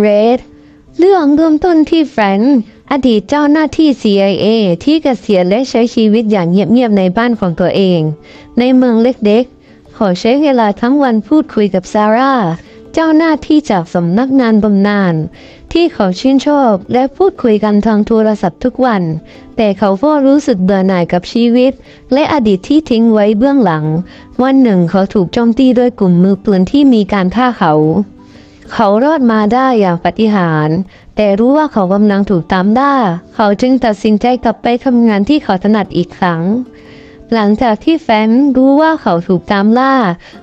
เรดเรื่องเริ่มต้นที่แฟรงค์อดีตเจ้าหน้าที่ CIA ที่เกษียณและใช้ชีวิตอย่างเงียบๆในบ้านของตัวเอง ในเมืองเล็กๆขาใช้เวลาทั้งวันพูดคุยกับซาร่า เจ้าหน้าที่จากสำนักงานบำนาญที่เขาชื่นชอบและพูดคุยกันทางโทรศัพท์ทุกวัน แต่เขาก็รู้สึกเบื่อหน่ายกับชีวิต และอดีตที่ทิ้งไว้เบื้องหลัง วันหนึ่งเขาถูกโจมตีโดยกลุ่มมือปืนที่มีการฆ่าเขา เขารอดมาได้อย่างปาฏิหาริย์แต่รู้ว่าเขากำลังถูกตามล่าเขาจึงตัดสินใจกลับไปทำงานที่เขาถนัดอีกครั้ง หลังจากที่แฟรงค์รู้ว่าเขาถูกตามล่า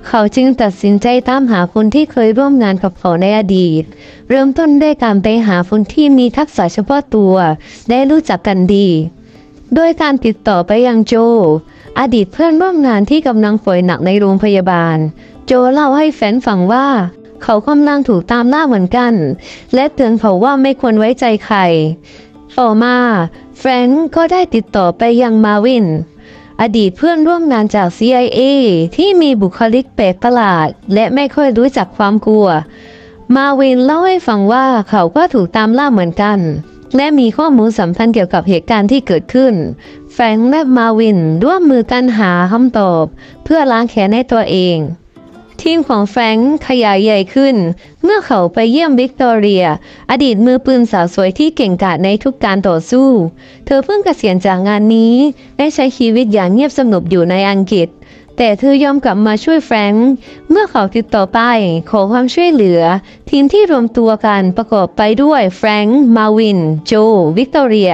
เขาจึงตัดสินใจตามหาคนที่เคยร่วมงานกับเขาในอดีต เริ่มต้นด้วยการไปหาคนที่มีทักษะเฉพาะตัว ได้รู้จักกันดีโดยการติดต่อไปยังโจ อดีตเพื่อนร่วมงานที่กำลังป่วยหนักในโรงพยาบาล โจเล่าให้แฟนฟังว่า เขากำลังถูกตามล่าเหมือนกัน และเตือนเขาว่าไม่ควรไว้ใจใคร ต่อมาแฟรงก์ก็ได้ติดต่อไปยังมาวิน อดีตเพื่อนร่วมงานจาก CIA ที่มีบุคลิกแปลกประหลาด และไม่ค่อยรู้จักความกลัว มาวินเล่าให้ฟังว่าเขาก็ถูกตามล่าเหมือนกันและมีข้อมูลสำคัญเกี่ยวกับเหตุการณ์ที่เกิดขึ้น แฟรงค์และมาวินร่วมมือกันหาคำตอบ เพื่อล้างแค้นให้ตัวเอง ทีมของแฟรงค์ขยายใหญ่ขึ้น เมื่อเขาไปเยี่ยมวิกตอเรีย อดีตมือปืนสาวสวยที่เก่งกาจในทุกการต่อสู้ เธอเพิ่งเกษียณจากงานนี้และใช้ชีวิตอย่างเงียบสงบอยู่ในอังกฤษ แต่เธอยอมกลับมาช่วยแฟรงค์เมื่อเขาติดต่อไปขอความช่วยเหลือ ทีมที่รวมตัวกันประกอบไปด้วยแฟรงค์มาวิน โจ วิกตอเรีย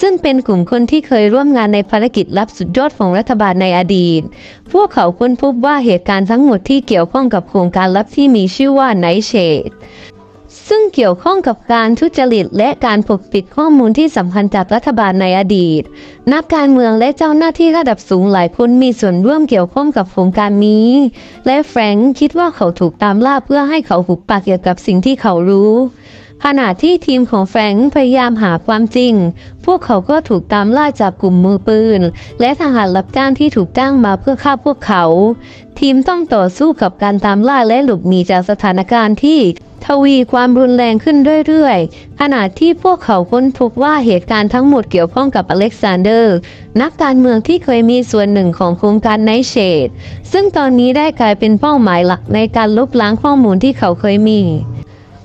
ซึ่งเป็นกลุ่มคนที่เคยร่วมงานในภารกิจลับสุดยอดของรัฐบาลในอดีต พวกเขาค้นพบว่าเหตุการณ์ทั้งหมดที่เกี่ยวข้องกับโครงการลับที่มีชื่อว่าไนเชด ซึ่งเกี่ยวข้องกับการทุจริตและการปกปิดข้อมูลที่สำคัญจากรัฐบาลในอดีต นักการเมืองและเจ้าหน้าที่ระดับสูงหลายคนมีส่วนร่วมเกี่ยวข้องกับโครงการนี้ และแฟรงค์คิดว่าเขาถูกตามล่าเพื่อให้เขาหุบปากเกี่ยวกับสิ่งที่เขารู้ขณะที่ทีมของแฟรงค์พยายามหาความจริง พวกเขาก็ถูกตามล่าจากกลุ่มมือปืน และทหารรับจ้างที่ถูกจ้างมาเพื่อฆ่าพวกเขา ทีมต้องต่อสู้กับการตามล่าและหลบหนีจากสถานการณ์ที่ ทวีความรุนแรงขึ้นเรื่อยๆ ขณะที่พวกเขาค้นพบว่าเหตุการณ์ทั้งหมดเกี่ยวข้องกับอเล็กซานเดอร์ นักการเมืองที่เคยมีส่วนหนึ่งของโครงการไนเชดซึ่งตอนนี้ได้กลายเป็นเป้าหมายหลักในการลบล้างข้อมูลที่เขาเคยมี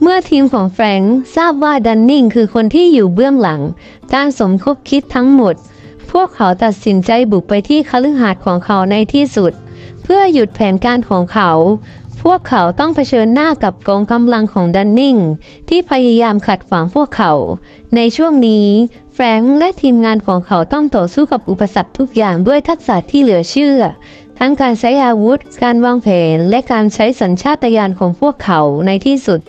เมื่อทีมของแฟรงค์ทราบว่าดันนิงคือคนที่อยู่เบื้องหลัง การสมคบคิดทั้งหมด พวกเขาตัดสินใจบุกไปที่คฤหาสน์ของเขาในที่สุด เพื่อหยุดแผนการของเขา พวกเขาต้องเผชิญหน้ากับกองกำลังของดันนิงที่พยายามขัดขวางพวกเขา ในช่วงนี้แฟรงค์และทีมงานของเขาต้องต่อสู้กับอุปสรรคทุกอย่างด้วยทักษะที่เหลือเชื่อ ทั้งการใช้อาวุธ การวางแผน และการใช้สัญชาตญาณของพวกเขาในที่สุด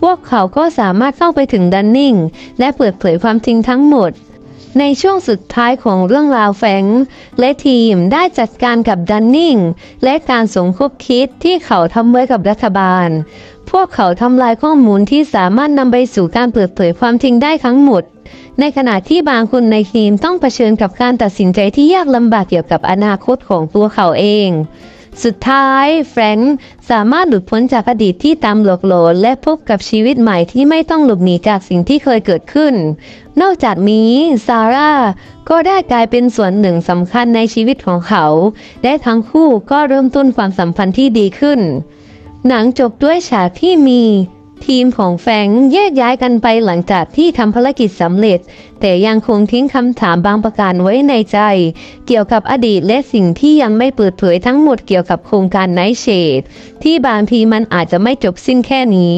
พวกเขาก็สามารถเข้าไปถึงดันนิงและเปิดเผยความจริงทั้งหมด ในช่วงสุดท้ายของเรื่องราวแฝงและทีมได้จัดการกับดันนิงและการสมคบคิดที่เขาทำไว้กับรัฐบาล พวกเขาทำลายข้อมูลที่สามารถนำไปสู่การเปิดเผยความจริงได้ทั้งหมด ในขณะที่บางคนในทีมต้องเผชิญกับการตัดสินใจที่ยากลำบากเกี่ยวกับอนาคตของตัวเขาเอง สุดท้ายแฟรงค์สามารถหลุดพ้นจากอดีตที่ตามหลอกหลอนและพบกับชีวิตใหม่ที่ไม่ต้องหลบหนีจากสิ่งที่เคยเกิดขึ้น นอกจากนี้ซาร่าก็ได้กลายเป็นส่วนหนึ่งสำคัญในชีวิตของเขา และทั้งคู่ก็เริ่มต้นความสัมพันธ์ที่ดีขึ้น หนังจบด้วยฉากที่มี ทีมของแฟงแยกย้ายกันไปหลังจากที่ทำภารกิจสำเร็จ แต่ยังคงทิ้งคำถามบางประการไว้ในใจ เกี่ยวกับอดีตและสิ่งที่ยังไม่เปิดเผยทั้งหมดเกี่ยวกับโครงการไนเชดที่บางทีมันอาจจะไม่จบสิ้นแค่นี้